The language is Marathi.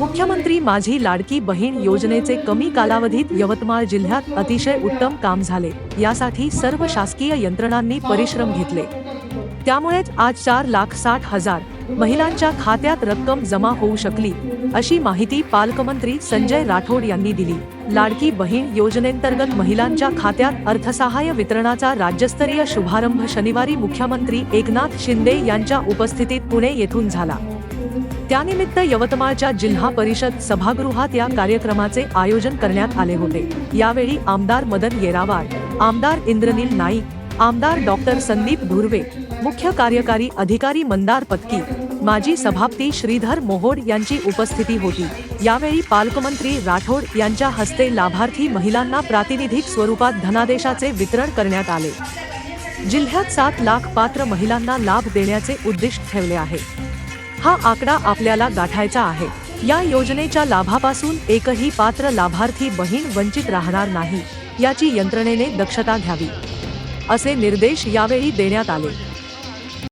मुख्यमंत्री माझी लाडकी बहीण योजनेचे कमी कालावधीत यवतमाळ जिल्ह्यात अतिशय उत्तम काम झाले. यासाठी सर्व शासकीय यंत्रणांनी परिश्रम घेतले. त्यामुळेच आज चार लाख साठ हजार महिलांच्या खात्यात रक्कम जमा होऊ शकली अशी माहिती पालकमंत्री संजय राठोड यांनी दिली. लाडकी बहीण योजनेंतर्गत महिलांच्या खात्यात अर्थसहाय्य वितरणाचा राज्यस्तरीय शुभारंभ शनिवारी मुख्यमंत्री एकनाथ शिंदे यांच्या उपस्थितीत पुणे येथून झाला. त्यानिमित्त यवतमाळच्या जिल्हा परिषद सभागृहात या कार्यक्रमाचे आयोजन करण्यात आले होते. यावेळी आमदार मदन येरावार आमदार इंद्रनील नाईक आमदार डॉक्टर संदीप धुर्वे मुख्य कार्यकारी अधिकारी मंदार पत्की माजी सभापती श्रीधर मोहोड यांची उपस्थिती होती. यावेळी पालकमंत्री राठोड यांच्या हस्ते लाभार्थी महिलांना प्रातिनिधिक स्वरूपात धनादेशाचे वितरण करण्यात आले. जिल्ह्यात सात लाख पात्र महिलांना लाभ देण्याचे उद्दिष्ट ठेवले आहे. हा आकडा आपल्याला गाठायचा आहे. या योजनेच्या लाभापासून एकही पात्र लाभार्थी बहीण वंचित राहणार नाही याची यंत्रणेने दक्षता घ्यावी. असे निर्देश यावेळी देण्यात आले.